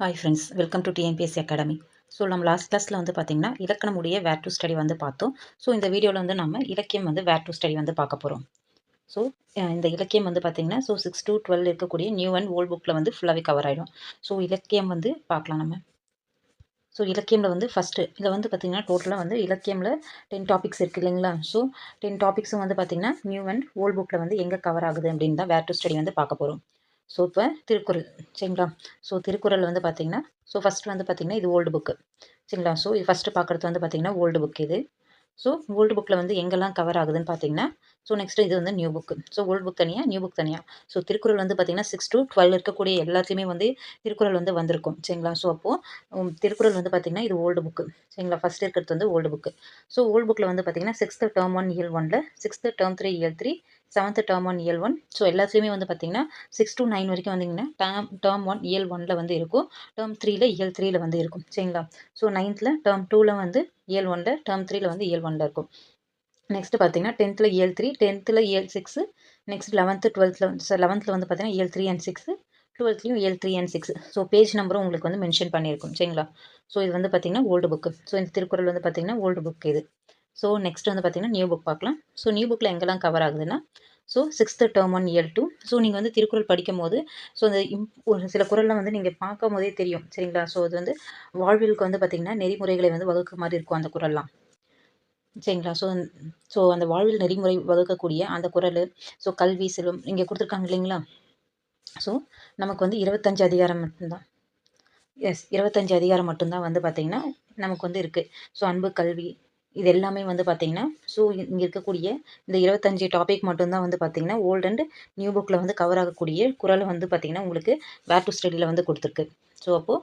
Hi friends welcome to TNPSC academy so நம்ம last கிளாஸில் வந்து பார்த்திங்கன்னா இலக்கணமுடைய வேர் டு ஸ்டடி வந்து பார்த்தோம். ஸோ இந்த வீடியோவில் வந்து நம்ம இலக்கியம் வந்து வேர் டு ஸ்டடி வந்து பார்க்க போகிறோம் ஸோ இந்த இலக்கியம் வந்து பார்த்திங்கன்னா ஸோ சிக்ஸ் டு டுவெல் இருக்கக்கூடிய நியூ அண்ட் ஓல்ட் புக்கில் வந்து ஃபுல்லாகவே கவர் ஆகிடும் ஸோ இலக்கியம் வந்து பார்க்கலாம் நம்ம. ஸோ இலக்கியமில் வந்து ஃபஸ்ட்டு இதில் வந்து பார்த்திங்கன்னா டோட்டலாக வந்து இலக்கியமில் டென் டாபிக்ஸ் இருக்குது இல்லைங்களா? ஸோ டென் டாபிக்ஸும் வந்து பார்த்திங்கன்னா நியூ அண்ட் ஓல்ட் புக்கில் வந்து எங்கே கவர் ஆகுது அப்படின்னு தான் வேர் டு ஸ்டடி வந்து பார்க்க போகிறோம் ஸோ இப்போ திருக்குறள் சரிங்களா? ஸோ திருக்குறள் வந்து பார்த்திங்கன்னா ஸோ ஃபஸ்ட்டு வந்து பார்த்திங்கன்னா இது ஓல்டு புக்கு சரிங்களா? ஸோ இது ஃபஸ்ட்டு பார்க்குறது வந்து பார்த்திங்கன்னா ஓல்டு புக் இது. ஸோ ஓல்டு புக்கில் வந்து எங்கெல்லாம் கவர் ஆகுதுன்னு பார்த்தீங்கன்னா ஸோ நெக்ஸ்ட்டு இது வந்து new book so old book தனியாக நியூ புக் தனியாக ஸோ திருக்குறள் வந்து பார்த்திங்கன்னா சிக்ஸ் டு டுவெல் இருக்கக்கூடிய எல்லாத்தையுமே வந்து திருக்குறள் வந்து வந்திருக்கும் சரிங்களா? ஸோ அப்போது திருக்குறள் வந்து பார்த்திங்கன்னா இது ஓல்டு புக்கு சரிங்களா? ஃபஸ்ட் இருக்கிறது வந்து ஓல்டு புக்கு ஸோ ஓல்டு புக்கில் வந்து பார்த்திங்கன்னா சிக்ஸ்த்து டேர்ம் ஒன் இயல் ஒனில் சிக்ஸ்த்து டேர்ம் த்ரீ இயல் த்ரீ செவன்த்து டேர்ம் ஒன் இயல் ஒன் ஸோ எல்லாத்துலேயுமே வந்து பார்த்திங்கன்னா சிக்ஸ் டு நைன் வரைக்கும் வந்தீங்கன்னா டேம் டேர்ம் ஒன் இயல் ஒனில் வந்து இருக்கும். டேர்ம் த்ரீல இயல் த்ரீல வந்து இருக்கும். சரிங்களா? ஸோ நைன்த்தில் டேர்ம் டூவில் வந்து இயல் ஒனில் டேர்ம் த்ரீல வந்து இயல் ஒனில் இருக்கும். நெக்ஸ்ட்டு பார்த்தீங்கன்னா டென்த்தில் இயல் த்ரீ டென்த்தில் இயல் சிக்ஸு நெக்ஸ்ட் லெவன்த்து டுவெல்த்தில் வந்து சார் லெவன்த்தில் வந்து பார்த்தீங்கன்னா இயல் த்ரீ அண்ட் சிக்ஸு டுவெல்த்லையும் இயல் three and six so page நம்பரும் உங்களுக்கு வந்து மென்ஷன் பண்ணியிருக்கும். சரிங்களா? ஸோ இது வந்து பார்த்திங்கன்னா ஓல்டு புக்கு ஸோ இந்த திருக்குறள் வந்து பார்த்திங்கன்னா ஓல்டு புக் இது. ஸோ நெக்ஸ்ட் வந்து பார்த்திங்கன்னா நியூ புக் பார்க்கலாம். ஸோ நியூ புக்கில் எங்கெல்லாம் கவர் ஆகுதுன்னா ஸோ சிக்ஸ்த்து டேர்ம் ஒன் இயல் டூ ஸோ நீங்கள் வந்து திருக்குறள் படிக்கும் போது ஸோ அந்த இம் ஒரு சில குரல்லாம் வந்து நீங்கள் பார்க்கும் போதே தெரியும் சரிங்களா? ஸோ அது வந்து வாழ்வியலுக்கு வந்து பார்த்திங்கன்னா நெறிமுறைகளை வந்து வகுக்க மாதிரி இருக்கும் அந்த குரல்லாம் சரிங்களா? ஸோ ஸோ அந்த வாழ்வில் நெறிமுறை வகுக்கக்கூடிய அந்த குரல் ஸோ கல்வி செல்வம் இங்கே கொடுத்துருக்காங்க இல்லைங்களா? ஸோ நமக்கு வந்து இருபத்தஞ்சு அதிகாரம் மட்டும்தான். எஸ் இருபத்தஞ்சு அதிகாரம் மட்டும்தான் வந்து பார்த்திங்கன்னா நமக்கு வந்து இருக்குது ஸோ அன்பு கல்வி இது எல்லாமே வந்து பார்த்திங்கன்னா ஸோ இங்கே இருக்கக்கூடிய இந்த இருபத்தஞ்சி டாபிக் மட்டும்தான் வந்து பார்த்திங்கன்னா ஓல்டு அண்ட் நியூ புக்கில் வந்து கவர் ஆகக்கூடிய குரல் வந்து பார்த்திங்கன்னா உங்களுக்கு வேர் டு ஸ்டடியில் வந்து கொடுத்துருக்கு. ஸோ அப்போது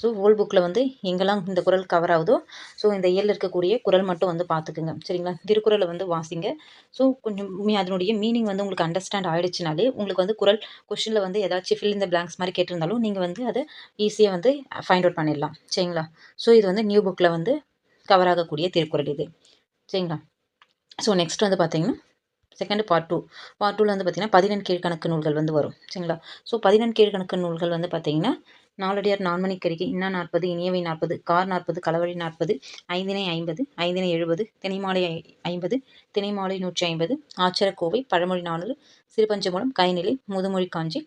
ஸோ ஓல்ட் புக்கில் வந்து எங்கெல்லாம் இந்த குரல் கவர் ஆகுதோ ஸோ இந்த இயலில் இருக்கக்கூடிய குரல் மட்டும் வந்து பார்த்துக்குங்க சரிங்களா? திருக்குறளை வந்து வாசிங்க. ஸோ கொஞ்சம் அதனுடைய மீனிங் வந்து உங்களுக்கு அண்டர்ஸ்டாண்ட் ஆகிடுச்சினாலே உங்களுக்கு வந்து குரல் கொஷினில் வந்து ஏதாச்சும் ஃபில் இந்த பிளாங்க்ஸ் மாதிரி கேட்டிருந்தாலும் நீங்கள் வந்து அதை ஈஸியாக வந்து ஃபைண்ட் அவுட் பண்ணிடலாம். சரிங்களா? ஸோ இது வந்து நியூ புக்கில் வந்து கவர் ஆகக்கூடிய திருக்குறள் இது. சரிங்களா? ஸோ நெக்ஸ்ட் வந்து பார்த்தீங்கன்னா செகண்ட் பார்ட் டூ பார்ட் டூவில் வந்து பார்த்திங்கன்னா பதினெண் கீழ்கணக்கு நூல்கள் வந்து வரும். சரிங்களா? ஸோ பதினெண் கீழ்கணக்கு நூல்கள் வந்து பார்த்திங்கன்னா நாலடியார் நான்மணிக்கரிகை இன்னா நாற்பது இனியவை நாற்பது கார் நாற்பது களவழி நாற்பது ஐந்தினை ஐம்பது ஐந்தினை எழுபது தினைமாலை ஐம்பது தினைமாலை நூற்றி ஐம்பது ஆச்சரக்கோவை பழமொழி நானூறு சிறுபஞ்சமூலம் கைநிலை முதுமொழி காஞ்சி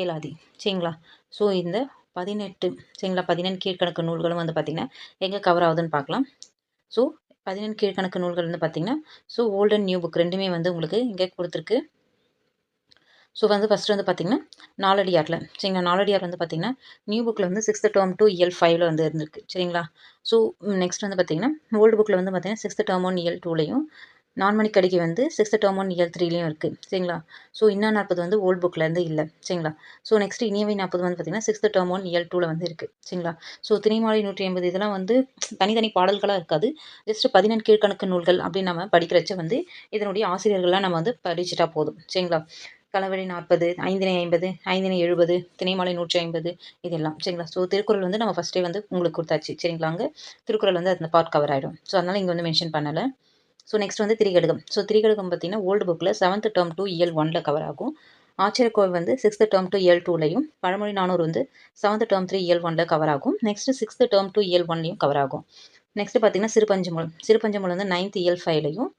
ஏலாதி சரிங்களா? ஸோ இந்த பதினெட்டு சரிங்களா? பதினெண் கீழ்கணக்கு நூல்களும் வந்து பார்த்திங்கன்னா எங்கே கவர் ஆகுதுன்னு பார்க்கலாம் ஸோ பதினெண் கீழ்கணக்கு நூல்கள் வந்து பார்த்திங்கன்னா so old and new book ரெண்டுமே வந்து உங்களுக்கு இங்கே கொடுத்துருக்கு. ஸோ வந்து ஃபஸ்ட்டு வந்து பார்த்திங்கன்னா நாலடியாரில் சரிங்களா? நாலடியார் வந்து பார்த்திங்கன்னா நியூ புக்கில் வந்து சிக்ஸ்த்து டேர்ம் டூ இயல் ஃபைவ்ல வந்து இருந்திருக்கு. சரிங்களா? ஸோ நெக்ஸ்ட் வந்து பார்த்திங்கன்னா ஓல்டு புக்கில் வந்து பார்த்திங்கன்னா சிக்ஸ்த்து டேர்ம் ஒன் இயல் டூலையும் நான்மணிக்கடிக்கு வந்து சிக்ஸ் டேர்ம் ஒன் இயல் த்ரீலையும் இருக்குது சரிங்களா? ஸோ இன்னும் நாற்பது வந்து ஓல்ட் புக்லேருந்து இல்லை. சரிங்களா? ஸோ நெக்ஸ்ட் இனியவை நாற்பது வந்து பார்த்திங்கன்னா சிக்ஸ்த் டேர்ம் ஒன் இயல் டூவில் வந்து இருக்குது சரிங்களா? ஸோ திணைமாலை நூற்றி ஐம்பது இதெல்லாம் வந்து தனித்தனி பாடல்களாக இருக்காது. ஜஸ்ட் பதினெண்டு கீழ்கணக்கு நூல்கள் அப்படின்னு நம்ம படிக்கிறச்ச வந்து இதனுடைய ஆசிரியர்கள்லாம் நம்ம வந்து படிச்சுட்டா போதும். சரிங்களா? களவழி நாற்பது ஐந்தினை ஐம்பது ஐந்தினை எழுபது திணைமாலை நூற்றி ஐம்பது இதெல்லாம். சரிங்களா? ஸோ திருக்குறள் வந்து நம்ம ஃபஸ்ட்டே வந்து உங்களுக்கு கொடுத்தாச்சு. சரிங்களா அங்கே திருக்குறள் வந்து அந்த பார்ட் கவர் ஆகிடும் ஸோ அதனால் இங்கே வந்து மென்ஷன் பண்ணலை. ஸோ நெக்ஸ்ட் வந்து திரிகடுகம். ஸோ திரிகடுகம் பார்த்திங்கன்னா ஓல்டு புக்கில் செவன்த் டேர்ம் டூ இயல் ஒனில் கவர் ஆகும். ஆச்சரியக்கோவை வந்து சிக்ஸ்த்து டேர்ம் டூ இயல் டூலையும் பழமொழி நானூறு வந்து செவன்த் டேர்ம் த்ரீ இயல் ஒனில் கவர் ஆகும். நெக்ஸ்ட் சிக்ஸ்த்து டேர்ம் டூ இயல் ஒன்லையும் கவர் ஆகும். நெக்ஸ்ட் பார்த்திங்கன்னா சிறுபஞ்சமூலம். சிறுபஞ்சமூலம் வந்து நைன்த் இயல் ஃபைவ்லையும்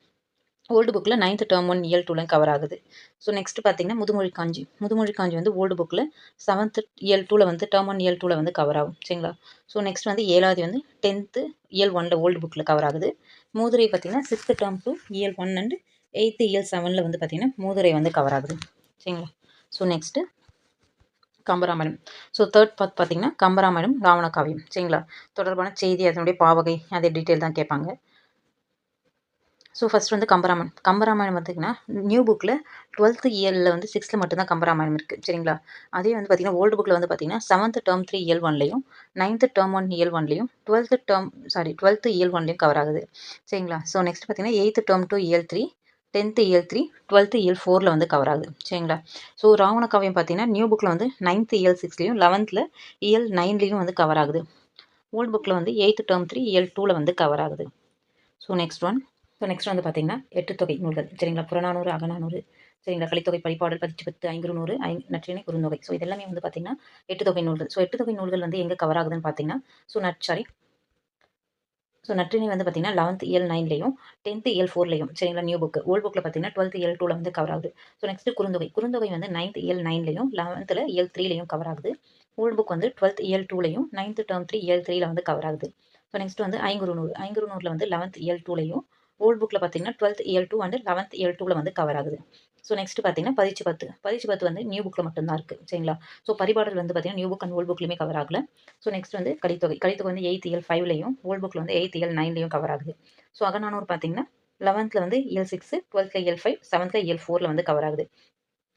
ஓல்டு புக்கில் நைன்த் டேர்ம் ஒன் இயல் டூலையும் கவர் ஆகுது. ஸோ நெக்ஸ்ட் பார்த்தீங்கன்னா முதுமொழி காஞ்சி. முதுமொழி காஞ்சி வந்து ஓல்டு புக்கில் செவன்த் இயல் டூவில் வந்து டேர்ம் ஒன் இயல் டூவில் வந்து கவர் ஆகும். சரிங்களா? ஸோ நெக்ஸ்ட் வந்து ஏழாவது வந்து டென்த்து இயல் ஒனில் ஓல்டு புக்கில் கவர் ஆகுது. மூதுரை பார்த்திங்கன்னா சிக்ஸ்த்து டேர்ம் டூ இயல் ஒன் அண்டு எயித்து இயல் செவனில் வந்து பார்த்திங்கன்னா மூதுரை வந்து கவர் ஆகுது. சரிங்களா? So next Kambaramayanam. So third part பார்த்திங்கன்னா கம்பராமாயணம் ராவண காவியம். சரிங்களா? தொடர்பான செய்தி அதனுடைய பாவகை அதே டீட்டெயில் தான் கேட்பாங்க. ஸோ ஃபஸ்ட் வந்து கம்பராமாயணம். கம்பராமாயணம் பார்த்திங்கன்னா நியூ புக்கில் டுவெல்த்து இயரில் வந்து சிக்ஸ்த்தில் மட்டும்தான் கம்பராமாயணம் இருக்குது சரிங்களா? அதே வந்து பார்த்திங்கன்னா ஓல்டு புக்கில் வந்து பார்த்திங்கன்னா செவன்த்து டேர்ம் த்ரீ இயல் ஒன்லையும் நைன்த்து டேர்ம் ஒன் இயல் ஒன்லையும் டுவெல்த்து டேர்ம் சாரி டுவெல்த்து இயல் ஒன்லையும் கவர் ஆகுது. சரிங்களா? ஸோ நெக்ஸ்ட் பார்த்திங்கன்னா எயித்து டேர்ம் டூ இயல் த்ரீ டென்த்து இயல் த்ரீ டுவெல்த்து இயல் ஃபோரில் வந்து கவர் ஆகுது. சரிங்களா? ஸோ ராவண காவியம் பார்த்தீங்கன்னா நியூ புக்கில் வந்து நைன்த்து இயல் சிக்ஸ்லேயும் லெவன்த்தில் இயல் நைன்லேயும் வந்து கவர் ஆகுது. ஓல்டு புக்கில் வந்து எயித்து டேர்ம் த்ரீ இயல் டூவில் வந்து கவர் ஆகுது. So next one so next வந்து பார்த்திங்கன்னா எட்டு தொகை நூல்கள். சரிங்களா? புறநானூறு அகநானூறு. சரிங்களா? கலித்தொகை பழிப்பாடல் பதிச்சு பத்து ஐங்குறு நூறு ஐ நற்றினை குறுந்தொகை. ஸோ இதெல்லாமே வந்து பார்த்தீங்கன்னா எட்டு தொகை நூல்கள். ஸோ எட்டு தொகை நூல்கள் வந்து எங்கே கவர் ஆகுதுன்னு பார்த்தீங்கன்னா ஸோ நட் சாரி ஸோ நற்றினை வந்து பார்த்தீங்கன்னா லெவன்த் இயல் நைன்லையும் டென்த்து இயல் ஃபோர்லையும் சரிங்களா? நியூ புக்கு ஓல்ட் புக்கில் பார்த்தீங்கன்னா டுவெல்த் இயல் டூவில் வந்து கவர் ஆகுது. So next Kurunthogai. குறுந்தொகை வந்து நைன்த் இயல் நைன்லையும் லெவன்த்தில் இயல் த்ரீலையும் கவர் ஆகுது. ஓல்ட் புக் வந்து டுவெல்த் இயல் டூலையும் நைன்த் டேர்ம் த்ரீ இயல் த்ரீல வந்து கவர் ஆகுது. ஸோ நெக்ஸ்ட் வந்து ஐங்குறு நூறு ஐங்குறு நூறில் வந்து லெவன்த் இயல் டூலையும் ஓல்ட் புக்கில் பார்த்தீங்கன்னா டுவெல்த் இயல் டூ அண்ட் லெவன்த் இயல் டூவில் வந்து கவர் ஆகுது. ஸோ நெக்ஸ்ட் பார்த்தீங்கன்னா பதிச்சு பத்து. பதிச்சு பத்து வந்து நியூ புக்கில் மட்டும்தான் இருக்குது சரிங்களா? ஸோ பரிபாடல் வந்து பார்த்தீங்கன்னா நியூ புக் அண்ட் ஓல்ட் புக்லையுமே கவர் ஆகல. ஸோ நெக்ஸ்ட் வந்து கலித்தொகை. கலித்தொகை வந்து எயித் இயல் ஃபைவ்லையும் ஓல்ட் புக்கில் வந்து எயித் இயல் நைன்லையும் கவர் ஆகுது. ஸோ அகநானூறு பார்த்தீங்கன்னா லெவன்த்தில் வந்து இயல் சிக்ஸு டுவெல்த்தில் இயல் ஃபைவ் செவன்த்தில் இயல் ஃபோரில் வந்து கவர் ஆகுது.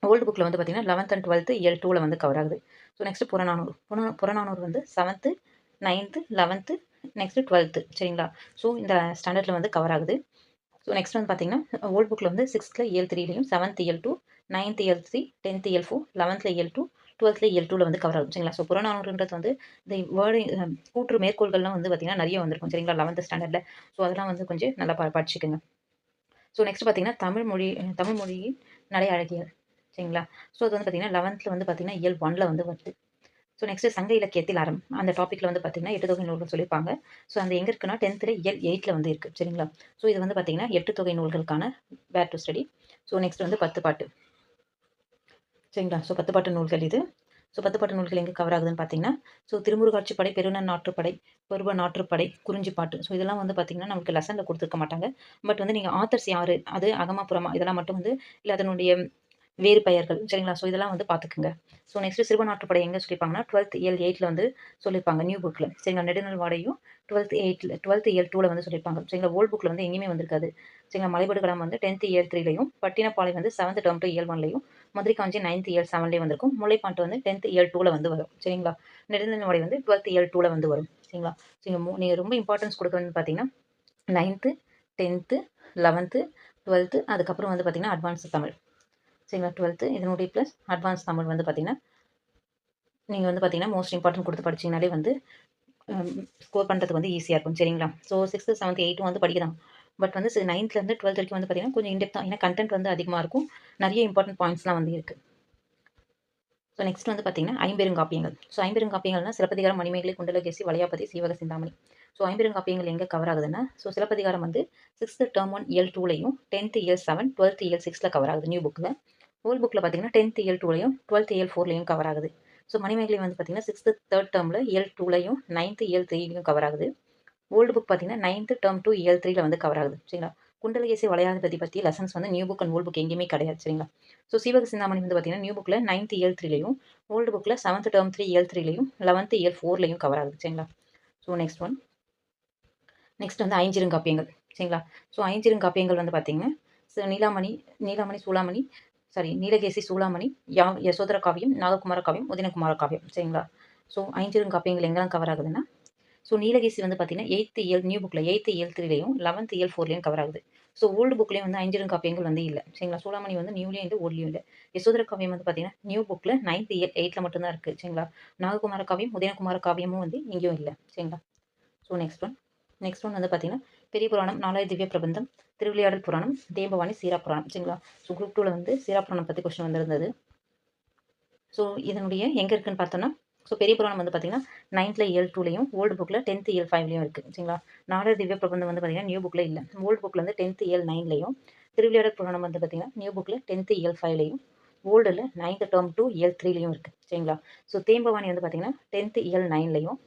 ஓல்டு புக்கில் வந்து பார்த்தீங்கன்னா லெவன்த் அண்ட் டுவெல்த்து இயல் டூவில் வந்து கவர் ஆகுது. ஸோ நெக்ஸ்ட் புறநானூறு புற புறநானூறு வந்து seventh ninth eleventh next twelfth சரிங்களா? ஸோ இந்த ஸ்டாண்டர்டில் வந்து கவர் ஆகுது. ஸோ நெக்ஸ்ட் வந்து பார்த்தீங்கன்னா ஓல்ட் புக்கில் வந்து சிக்ஸ்த்தில் இயல் த்ரீலையும் செவன்த் இயல் டூ நைன்த் இயல் த்ரீ டென்த் இயல் ஃபோர் லெவன்த்தில் இயல் டூ டுவெல்த்தில் இயல் டூவில் வந்து கவர் ஆகும் சரிங்களா ஸோ புறநானூறுன்றது வந்து இந்த வேர்டு கூற்று மேற்கோள்கள்லாம் வந்து பார்த்திங்கன்னா நிறைய வந்திருக்கும் சரிங்களா? லெவன்த் ஸ்டாண்டர்டில் ஸோ அதெல்லாம் வந்து கொஞ்சம் நல்லா ப படிச்சுக்கோங்க. ஸோ நெக்ஸ்ட் பார்த்தீங்கன்னா தமிழ் மொழி தமிழ் மொழியின் நடை அழகியல் சரிங்களா? ஸோ அது வந்து பார்த்திங்கன்னா லெவன்த்தில் வந்து பார்த்திங்கன்னா இயல் ஒனில் வந்து வருது. ஸோ நெக்ஸ்ட்டு சங்க இலக்கியத்தில் அறம் அந்த டாப்பிக்கில் வந்து பார்த்திங்கன்னா எட்டு தொகை நூல்கள் சொல்லியிருப்பாங்க ஸோ அந்த எங்கே இருக்குன்னா டென்த்தில் இயல் எயிட்டில் வந்து இருக்குது சரிங்களா? ஸோ இது வந்து பார்த்திங்கன்னா எட்டு தொகை நூல்களுக்கான where to study so next வந்து பத்து பாட்டு. சரிங்களா? ஸோ பத்து பாட்டு நூல்கள் இது. ஸோ பத்து பாட்டு நூல்கள் எங்கே கவர் ஆகுதுன்னு பார்த்தீங்கன்னா ஸோ திருமுருகாட்சி படை பெருநன் நாற்றுப்படை பருவ நாற்றுப்படை குறிஞ்சி பாட்டு. ஸோ இதெல்லாம் வந்து பார்த்திங்கன்னா நமக்கு லெசனில் கொடுத்துருக்க மாட்டாங்க. பட் வந்து நீங்கள் ஆத்தர்ஸ் யார்? அது அகமாபுரமா? இதெல்லாம் மட்டும் வந்து இல்லை அதனுடைய வேறு பெயர்கள் சரிங்களா? ஸோ இதெல்லாம் வந்து பார்த்துக்குங்க ஸோ நெக்ஸ்ட் சிறுவநாட்டுப்படை எங்கே சொல்லியிருப்பாங்கன்னா டுவெல்த் இயல் எயிட்டில் வந்து சொல்லியிருப்பாங்க நியூ புக்கில் சரிங்களா? நெடுநல் வாடையும் டுவெல்த் எயிட்டில் டுவெல்த் இயல் டூவில் வந்து சொல்லியிருப்பாங்க சரிங்களா? ஓல்ட் புக்கில் வந்து எங்கேயுமே வந்திருக்காது. சரிங்களா? மலைபடு வந்து டென்த் இயர் த்ரீலையும் பட்டினப்பாளையம் வந்து செவன்த் டேர்ம் டூ இயல் ஒன்லையும் மதுரை காஞ்சி நைன்த் இயர் செவன்லேயும் வந்திருக்கும். முல்லைப்பாட்டு வந்து டென்த் இயர் டூவில் வந்து வரும். சரிங்களா? நெடுநல் வாடை வந்து டுவெல்த் இயர் டூவில் வந்து வரும். சரிங்களா? ஸோ நீங்கள் ரொம்ப இம்பார்ட்டன்ஸ் கொடுக்கணும்னு பார்த்தீங்கன்னா நைன்த்து டென்த்து லெவன்த்து டுவெல்த்து அதுக்கப்புறம் வந்து பார்த்திங்கன்னா அட்வான்ஸ் தமிழ். சரிங்களா? டுவெல்த்து இதனுடைய ப்ளஸ் அட்வான்ஸ் தமிழ் வந்து பார்த்திங்கன்னா நீங்கள் வந்து பார்த்திங்கன்னா மோஸ்ட் இம்பார்ட்டன்ட் கொடுத்து படிச்சிங்கனாலே வந்து ஸ்கோர் பண்ணுறது வந்து ஈஸியாக இருக்கும். சரிங்களா? ஸோ சிக்ஸ்த்து செவன்த் எயிட்டும் வந்து படிக்கலாம் பட் வந்து நைன்த்லேருந்து டுவெல்த் வரைக்கும் வந்து பார்த்திங்கன்னா கொஞ்சம் இன்டெப்த்தாக ஏன்னா கண்டென்ட் வந்து அதிகமாக இருக்கும். நிறைய இம்பார்ட்டன்ட் பாயிண்ட்ஸ்லாம் வந்து இருக்குது ஸோ நெக்ஸ்ட் வந்து பார்த்திங்கன்னா ஐம்பெருங்காப்பியங்கள். ஸோ ஐம்பெருங்காப்பியங்கள்னா சிலப்பதிகாரம் மணிமேகலை குண்டலகேசி வளையாபதி சீவக சிந்தாமணி. ஸோ ஐம்பெருங்காப்பியங்கள் எங்கே கவர் ஆகுதுன்னா ஸோ சிலப்பதிகாரம் வந்து சிக்ஸ்த்து டேர்ம் ஒன் இயல் டூலையும் டென்த்து இயல் செவன் டுவெல்த் இயல் சிக்ஸில் கவர் ஆகுது நியூ புக்கில் ஓல்ட் புக்கில் பார்த்தீங்கன்னா டென்த் இயல் டூலையும் டுவெல்த் இயல் ஃபோர்லையும் கவர் ஆகுது. ஸோ மணிமேகலை வந்து பார்த்தீங்கன்னா சிக்ஸ்த்து தேர்ட் டேர்மில் இயல் டூலையும் நைன்த்து இயல் த்ரீலையும் கவர் ஆகுது. ஓல்டு புக் பார்த்தீங்கன்னா நைன்த்து டேர்ம் டூ இயல் த்ரீல வந்து கவர் ஆகுது. சரிங்களா? குண்டலகேசி வளையாதிபதி பற்றி லெசன்ஸ் வந்து new book and old book எங்கேயுமே கிடையாது. சரிங்களா? ஸோ சிவக சிந்தாமணி வந்து பார்த்தீங்கன்னா நியூ புக்கில் நைன்த் இயல் த்ரீலையும் ஓல்டு புக்கில் செவன்த் டேர்ம் த்ரீ இயல் த்ரீலையும் லெவன்த் இயல் ஃபோர்லையும் கவர் ஆகுது. சரிங்களா? ஸோ நெக்ஸ்ட் ஒன் நெக்ஸ்ட் வந்து ஐஞ்சிருங்காப்பியங்கள். சரிங்களா? ஸோ ஐஞ்சிருங்காப்பியங்கள் வந்து பார்த்தீங்கன்னா ஸோ நீலாமணி நீலாமணி சூளாமணி சாரி நீலகேசி சூளாமணி யா யசோதர காவியம் நாககுமார காவியம் உதினகுமார காவியம் சரிங்களா? ஸோ ஐஞ்சிருங்காப்பியங்கள் எங்கெல்லாம் கவர் ஆகுதுன்னா ஸோ நீலகேசி வந்து பார்த்தீங்கன்னா எயித்து இயல் நியூ புக்கில் எயித்து இயல் த்ரீலையும் லெவன்த் இயல் ஃபோர்லையும் கவர் ஆகுது. ஸோ ஓல்டு புக்லேயும் வந்து ஐஞ்சிரும் காப்பியங்கள் வந்து இல்லை சரிங்களா? சூளாமணி வந்து நியூலேயும் இல்லை ஓல்ட்லேயும் இல்லை. யசோதர காவியம் வந்து பார்த்தீங்கன்னா நியூ புக்கில் நைன்த் இயர் எயிட்டில் மட்டும்தான் இருக்குது சரிங்களா? நாககுமார காவியம் உதயகுமார காவியமும் வந்து இங்கேயும் இல்லை சரிங்களா? So next one next one வந்து பார்த்தீங்கன்னா பெரிய புராணம் நாலாயிர திவ்ய பிரபந்தம் திருவிளையாடல் புராணம் தேம்பவாணி சீரா புராணம் சரிங்களா? ஸோ குரூப் டூவில் வந்து சீரா புராணம் பற்றி கொஸ்டின் வந்திருந்தது. ஸோ இதனுடைய எங்கே இருக்குன்னு பார்த்தோன்னா ஸோ பெரிய புராணம் வந்து பார்த்தீங்கன்னா நைன்த்தில் இயல் டூலையும் ஓல்டு புக்கில் டென்த் இயல் ஃபைவ்லையும் இருக்குது சரிங்களா? நாலாயிர திவ்ய பிரபந்தம் வந்து பார்த்தீங்கன்னா நியூ புக்கில் இல்லை. ஓல்டு புக்கில் வந்து டென்த் இயல் நைன்லையும் திருவிளையாடல் புராணம் வந்து பார்த்தீங்கன்னா நியூ புக்கில் டென்த் இயல் ஃபைவ்லையும் ஓல்டில் நைன்த் டேர்ம் டூ இயல் த்ரீலையும் இருக்குது சரிங்களா? ஸோ தேம்பவாணி வந்து பார்த்தீங்கன்னா டென்த் இயல் நைன்லையும்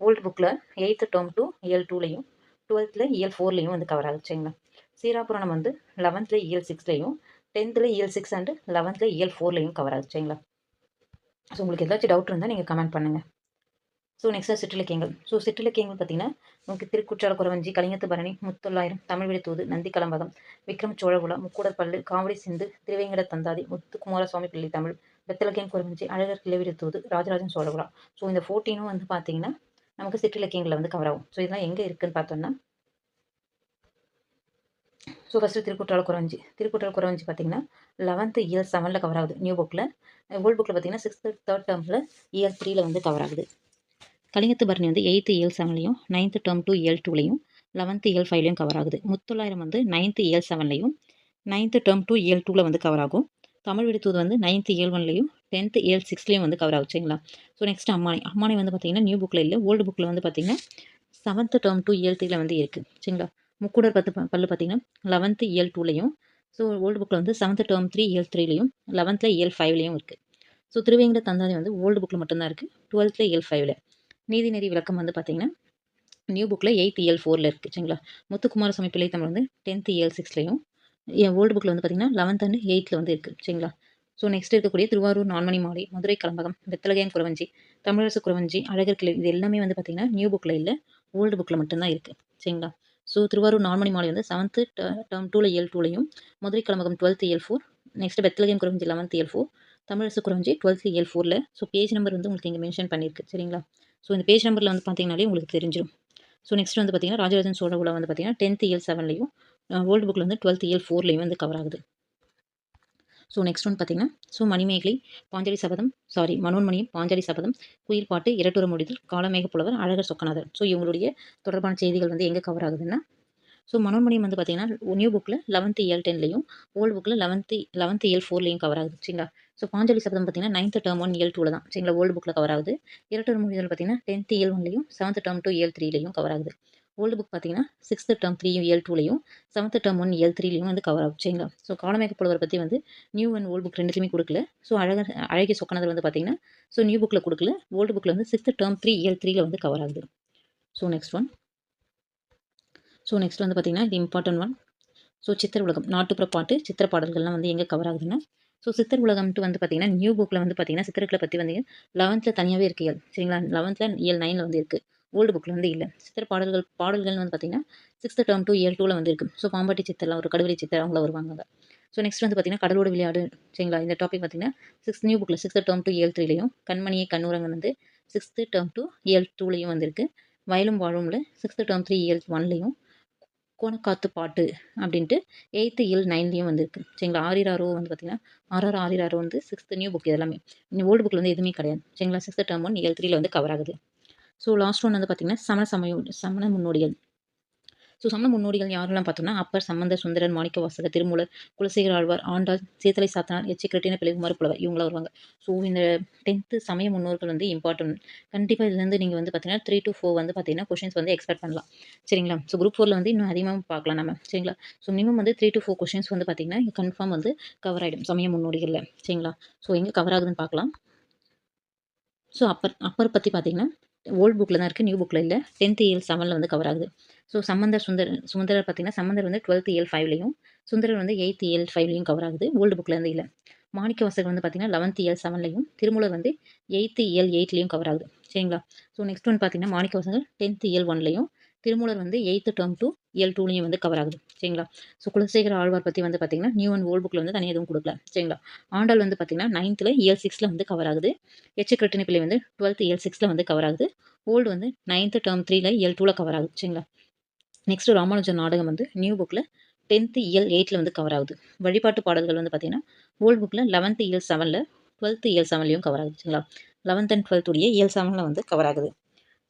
ஓல்டு புக்கில் எயித்து டேர்ம் டூ இயல் டூலையும் டுவெல்த்தில் இயல் ஃபோர்லேயும் வந்து கவர் ஆகுது. சரிங்களா? சீராபுராணம் வந்து லெவன்த்தில் இயல் சிக்ஸ்லையும் டென்த்தில் இயல் சிக்ஸ் அண்டு லெவன்த்தில் இயல் ஃபோர்லேயும் கவர் ஆகுது. சரிங்களா? ஸோ உங்களுக்கு ஏதாச்சும் டவுட் இருந்தால் நீங்கள் கமெண்ட் பண்ணுங்கள் ஸோ நெக்ஸ்ட்டாக சிற்றிலக்கியங்கள். ஸோ சிற்றிலக்கியங்கள் பார்த்தீங்கன்னா உங்களுக்கு திருக்குற்றால குறவஞ்சி கலிங்கத்து பரணி முத்தொள்ளாயிரம் தமிழ் விடுத்தூது நந்தி கலம்பகம் விக்ரம் சோழகுலா முக்கூடர் பல்லு காவடி சிந்து திருவேங்கட தந்தாதி முத்து குமாரசுவாமி பிள்ளை தமிழ் வெத்தலக்கியம் குறவஞ்சி அழகர் கிளவிடுத்தூது ராஜராஜன் சோழகுலா. ஸோ இந்த ஃபோர்டீனும் வந்து பார்த்தீங்கன்னா நமக்கு சிற்றிலக்கியங்களில் வந்து கவர் ஆகும். ஸோ இதெல்லாம் எங்கே இருக்குதுன்னு பார்த்தோம்னா ஸோ ஃபஸ்ட்டு திருக்குற்றால குறைஞ்சி திருக்குற்றால குறைஞ்சி பார்த்தீங்கன்னா லெவன்த்து இயர் செவனில் கவர் ஆகுது. நியூ புக்கில் ஓல்டு புக்கில் பார்த்தீங்கன்னா சிக்ஸ்த்து தேர்ட் டேர்மில் இயர் த்ரீயில் வந்து கவர் ஆகுது. கலிங்கத்து பரணி வந்து எயித்து இயல் செவன்லையும் நைன்த்து டேர்ம் டூ இயல் டூலையும் லெவன்த்து இயல் ஃபைவ்லையும் கவர் ஆகுது. முத்தொள்ளாயிரம் வந்து நைன்த்து இயல் செவன்லையும் நைன்த்து டேர்ம் டூ இயல் டூவில் வந்து கவர் ஆகும். தமிழ் விடுத்தூது வந்து நைன்த்து ஏழு ஒன்லையும் டென்த்து ஏழ் சிக்ஸ்லேயும் வந்து கவர் ஆகுச்சுங்களா சரிங்களா? ஸோ நெக்ஸ்ட் அம்மானி. அம்மானி வந்து பார்த்திங்கன்னா நியூ புக்கில் இல்லை ஓல்டு புக்கில் வந்து பார்த்திங்கன்னா செவன்த்து டேர்ம் டூ இயல் வந்து இருக்குது சரிங்களா? முக்கூடர் பத்து ப- பல்லு பார்த்திங்கன்னா லெவன்த்து ஏழ் டூலையும் ஸோ ஓல்டு புக்கில் வந்து செவன்த்து டேர்ம் த்ரீ ஏழ் த்ரீலையும் லெவன்த்தில் ஏழ் ஃபைவ்லையும் இருக்குது ஸோ திருவேங்கட தந்தாதி வந்து ஓல்டு புக்கில் மட்டும்தான் இருக்குது டுவெல்த்தில் ஏழ் ஃபைவ்ல நீதிநெறி விளக்கம் வந்து பார்த்திங்கன்னா நியூ புக்கில் எயித் ஏழ் ஃபோரில் இருக்குது சரிங்களா? முத்துக்குமாரசாமி பிள்ளை தமிழ் வந்து டென்த்து ஏழ் சிக்ஸ்லையும் ஓல்டு புக்கில் வந்து பார்த்திங்கன்னா லெவன்த் அண்ட் எயித்தில் வந்து இருக்குது சரிங்களா? ஸோ நெக்ஸ்ட் இருக்கக்கூடிய திருவாரூர் நான்மணி மாலை மதுரை கலம்பகம் வெத்தலகையம் குறவஞ்சி தமிழரசு குறவஞ்சி அழகர் கிளை இது எல்லாமே வந்து பார்த்திங்கன்னா நியூ புக்கில் இல்லை ஓல்டு புக்கில் மட்டும்தான் இருக்குது சரிங்களா? ஸோ திருவாரூர் நான்மணி மாலை வந்து செவன்த்து டேர்ம் டூவில் இயல் டூலையும் மதுரை கலம்பகம் டுவெல்த் இயல் ஃபோர் நெக்ஸ்ட் வெத்தலகையம் குறவஞ்சி லெவன்த் இயல் ஃபோர் தமிழரசு குறவஞ்சி டுவெல்த் இயல் ஃபோரில் ஸோ பேஜ் நம்பர் வந்து உங்களுக்கு இங்கே மென்ஷன் பண்ணியிருக்கு சரிங்களா? ஸோ இந்த பேஜ் நம்பரில் வந்து பார்த்தீங்கனாலே உங்களுக்கு தெரிஞ்சிடும் ஸோ நெக்ஸ்ட் வந்து பார்த்தீங்கன்னா ராஜராஜன் சோழ சோழகுல வந்து பார்த்தீங்கன்னா டென்த் இயல் செவன்லையும் ஓல்டு புக்கில் வந்து டுவெல்த் இயல் ஃபோர்லையும் வந்து கவர் ஆகுது. ஸோ நெக்ஸ்ட் ஒன் பார்த்தீங்கன்னா ஸோ மணிமேகலை பாஞ்சாலி சபதம் சாரி மனோன்மணியம் பாஞ்சாலி சபதம் குயில் பாட்டு இரட்டுற முடிதல் காலமேக புலவர் அழகர் சொக்கநாதர். ஸோ இவங்களுடைய தொடர்பான செய்திகள் வந்து எங்கே கவர் ஆகுதுன்னா ஸோ மனோன்மணியம் வந்து பார்த்தீங்கன்னா நியூ புக்கில் லெவன்த்து இயல் டென்லையும் ஓல்டு புக்கில் லெவன்த்து லெவன்த்து இயல் ஃபோர்லையும் கவர் ஆகுது சரிங்களா? ஸோ பாஞ்சாலி சபதம் பார்த்தீங்கன்னா நைன்த் டேர்ம் ஒன் இயல் டூவில் தான் சரிங்களா? ஓல்டு புக்கில் கவர் ஆகுது. இரட்டர் முடிதல் பார்த்தீங்கன்னா டென்த் இயல் ஒன்லையும் செவன்த் டேர்ம் டூ இயல் த்ரீலையும் கவர் ஆகுது. ஓல்டு புக் பார்த்தீங்கன்னா சிக்ஸ்த்து டேர்ம் த்ரீ இயல் டூலையும் செவன்த் டேர்ம் ஒன் இயல் த்ரீலையும் வந்து கவர் ஆகும். சரிங்களா? ஸோ காலமேக புலவர் பற்றி வந்து நியூ அண்ட் ஓல்டு புக் ரெண்டுத்தையுமே கொடுக்கல. ஸோ அழக அழகிய சொக்கனதில் வந்து பார்த்தீங்கன்னா ஸோ நியூ புக்கில் கொடுக்கல. ஓல்டு புக்கில் வந்து சிக்ஸ்த் டேர்ம் த்ரீ இயல் த்ரீல வந்து கவர் ஆகுது. So next one so next வந்து பார்த்தீங்கன்னா இது இம்பார்ட்டன்ட் ஒன் ஸோ சித்திர உலகம் நாட்டுப்புற பாட்டு சித்திர பாடல்கள்லாம் வந்து எங்கே கவர் ஆகுதுன்னா ஸோ சித்தர் உலகம்ட்டு வந்து பார்த்தீங்கன்னா நியூ புக்கில் வந்து பார்த்தீங்கன்னா சித்தர்களை பற்றி வந்து லெவன்த்தில் தனியாகவே இருக்கு இயல் சரிங்களா? லெவன்த்தில் இயல் நைனில் வந்து இருக்குது ஓல்டு புக்கில் வந்து இல்லை. சித்தர் பாடல்கள் பாடல்கள் வந்து பார்த்தீங்கன்னா சிக்ஸ்த் டேர்ம் டூ இயர் டூவில் வந்து இருக்குது ஸோ பாம்பாட்டி சித்தர்லாம் ஒரு கடுவெளி சித்தர் அவங்கள வருவாங்க ஸோ நெக்ஸ்ட் வந்து பார்த்தீங்கன்னா கடலோட விளையாடு சரிங்களா? இந்த டாபிக் பார்த்தீங்கன்னா சிக்ஸ் நியூ புக்கில் சிக்ஸ்த் டேர்ம் டூ இயல் த்ரீலையும் கண்மணியை கண்ணுரங்கன் வந்து சிக்ஸ்த்து டேர்ம் டூ இயல் டூலையும் வந்திருக்கு. வயலும் வாழும்ல சிக்ஸ்த்து டேர்ம் த்ரீ இயல் ஒன்லையும் கோணக்காத்து பாட்டு அப்படின்ட்டு எயித்து இயல் நைன்லேயும் வந்திருக்கு. சரிங்களா? ஆரிராரோ வந்து பார்த்தீங்கன்னா ஆர்ஆர் ஆரிராரோ வந்து சிக்ஸ்த்து நியூ புக் இதெல்லாமே இந்த ஓல்டு புக்கில் வந்து எதுவுமே கிடையாது. சரிங்களா? சிக்ஸ்த் டேர்ம் ஒன் இயல் த்ரீல வந்து கவர் ஆகுது. ஸோ லாஸ்ட் ஒன் வந்து பார்த்தீங்கன்னா சமண சமய சமண முன்னோடிகள். ஸோ சமண முன்னோடிகள் யாரெல்லாம் பார்த்தோம்னா அப்பர் சம்பந்த சுந்தரன் மாணிக்க வாசகர் திருமூலர் குலசேகர் ஆழ்வார் ஆண்டாள் சேத்தலை சாத்தனார் எச்சி கிரட்டின பிள்ளைகுமார் புலவர் இவங்களாம் வருவாங்க. ஸோ இந்த டென்த்து சமய முன்னோர்கள் வந்து இம்பார்ட்டன்ட் கண்டிப்பாக இதுலேருந்து நீங்கள் வந்து பார்த்தீங்கன்னா த்ரீ டு ஃபோர் வந்து பார்த்தீங்கன்னா கொஷின்ஸ் வந்து எக்ஸ்பெக்ட் பண்ணலாம். சரிங்களா? ஸோ குரூப் ஃபோரில் வந்து இன்னும் அதிகமாக பார்க்கலாம் நம்ம. சரிங்களா? ஸோ மினிமம் வந்து த்ரீ டு ஃபோர் கொஷின்ஸ் வந்து பார்த்தீங்கன்னா கன்ஃபார்ம் வந்து கவர் ஆகிடும் சமய முன்னோடிகளில். சரிங்களா? ஸோ எங்கே கவர் ஆகுதுன்னு பார்க்கலாம். ஸோ அப்பர் அப்பர் பற்றி பார்த்தீங்கன்னா ஓல்டு புக்கில் தான் இருக்குது நியூ புக்கில் இல்லை. டென்த் இயல் செவனில் வந்து கவர் ஆகுது. ஸோ சம்மந்தர் சுந்தர் சுந்தரர் பார்த்தீங்கன்னா சம்மந்தர் வந்து டுவெல்த் இயல் ஃபைவ்லையும் சுந்தரர் வந்து எயித் இயல் ஃபைவ்லையும் கவர் ஆகுது ஓல்டு புக்லேருந்து இல்லை. மாணிக்க வாசகர் வந்து பார்த்தீங்கன்னா லெவன்த் இயல் செவன்லையும் திருமூலர் வந்து எயித்து இயல் எயிட்லேயும் கவர் ஆகுது. சரிங்களா? ஸோ நெக்ஸ்ட் ஒன் பார்த்தீங்கன்னா மாணிக்க வாசகர் டென்த் இயல் ஒன்லையும் திருமூலர் வந்து எயித்து டேர்ம் டூ இயல் டூலையும் வந்து கவர் ஆகுது. சரிங்களா? ஸோ குலசேகர ஆழ்வார் பற்றி வந்து பார்த்தீங்கன்னா நியூ அண்ட் ஓல்டு புக்கில் வந்து தனியாக எதுவும் கொடுக்கல. சரிங்களா? ஆண்டாள் வந்து பார்த்தீங்கன்னா நைன்த்தில் இயல் சிக்ஸில் வந்து கவர் ஆகுது. எச் கிருட்டினி பிள்ளை வந்து டுவெல்த் இயல் சிக்ஸில் வந்து கவர் ஆகுது. ஓல்டு வந்து நைன்த்து டேர்ம் த்ரீல இயல் டூவில் கவர் ஆகுது. சரிங்களா? நெக்ஸ்ட் ராமானுஜன் நாடகம் வந்து நியூ புக்கில் டென்த்து இயல் எயிட்டில் வந்து கவர் ஆகுது. வழிபாட்டு பாடல்கள் வந்து பார்த்தீங்கன்னா ஓல்டு புக்கில் லெவன்த்து இயல் செவனில் டுவெல்த்து இயல் செவன்லையும் கவர் ஆகுது. சரிங்களா? லெவன்த் அண்ட் டுவெல்த்துடைய இயல் செவனில் வந்து கவர் ஆகுது.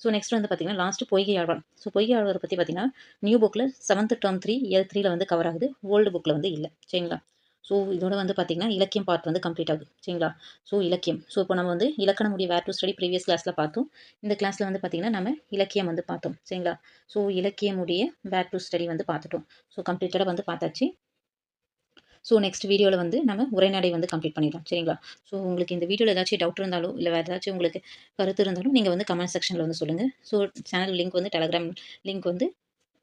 ஸோ நெக்ஸ்ட் வந்து பார்த்தீங்கன்னா லாஸ்ட் பொய்கை ஆழ்வார். ஸோ பொய்கை ஆழ்வார் பற்றி பார்த்தீங்கன்னா நியூ புக்கில் செவன்த் டேர்ம் த்ரீ இயர் த்ரீல வந்து கவர் ஆகுது. ஓல்டு புக்கில் வந்து இல்லை. சரிங்களா? ஸோ இதோட வந்து பார்த்தீங்கன்னா இலக்கியம் பார்ட் வந்து கம்ப்ளீட் ஆகுது. சரிங்களா? ஸோ இலக்கியம். ஸோ இப்போ நம்ம வந்து இலக்கணமுடைய வேர் டு ஸ்டடி ப்ரீவியஸ் கிளாஸில் பார்த்தோம். இந்த கிளாஸில் வந்து பார்த்தீங்கன்னா நம்ம இலக்கியம் வந்து பார்த்தோம். சரிங்களா? ஸோ இலக்கியமுடைய வேர் டு ஸ்டடி வந்து பார்த்துட்டோம். ஸோ கம்ப்ளீட்டடாக வந்து பார்த்தாச்சு. ஸோ நெக்ஸ்ட் வீடியோவில் வந்து நம்ம உரைநடை வந்து கம்ப்ளீட் பண்ணிடலாம். சரிங்களா? ஸோ உங்களுக்கு இந்த வீடியோவில் ஏதாச்சும் டவுட் இருந்தாலும் இல்லை வேறு ஏதாச்சும் உங்களுக்கு கருத்து இருந்தாலும் நீங்கள் வந்து கமெண்ட் செக்ஷனில் வந்து சொல்லுங்கள் ஸோ சேனல் லிங்க் வந்து டெலகிராம் லிங்க் வந்து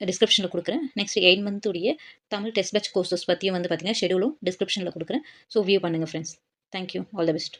டிஸ்கிரிப்ஷனில் கொடுக்குறேன். நெக்ஸ்ட் எயிட் மந்த்துடைய தமிழ் டெஸ்ட் பேட்ச் கோர்சஸ் பற்றியும் வந்து பார்த்தீங்கன்னா ஷெடியூலும் டிஸ்கிரிப்ஷனில் கொடுக்குறேன். ஸோ வியூ பண்ணுங்கள் friends thank you all the best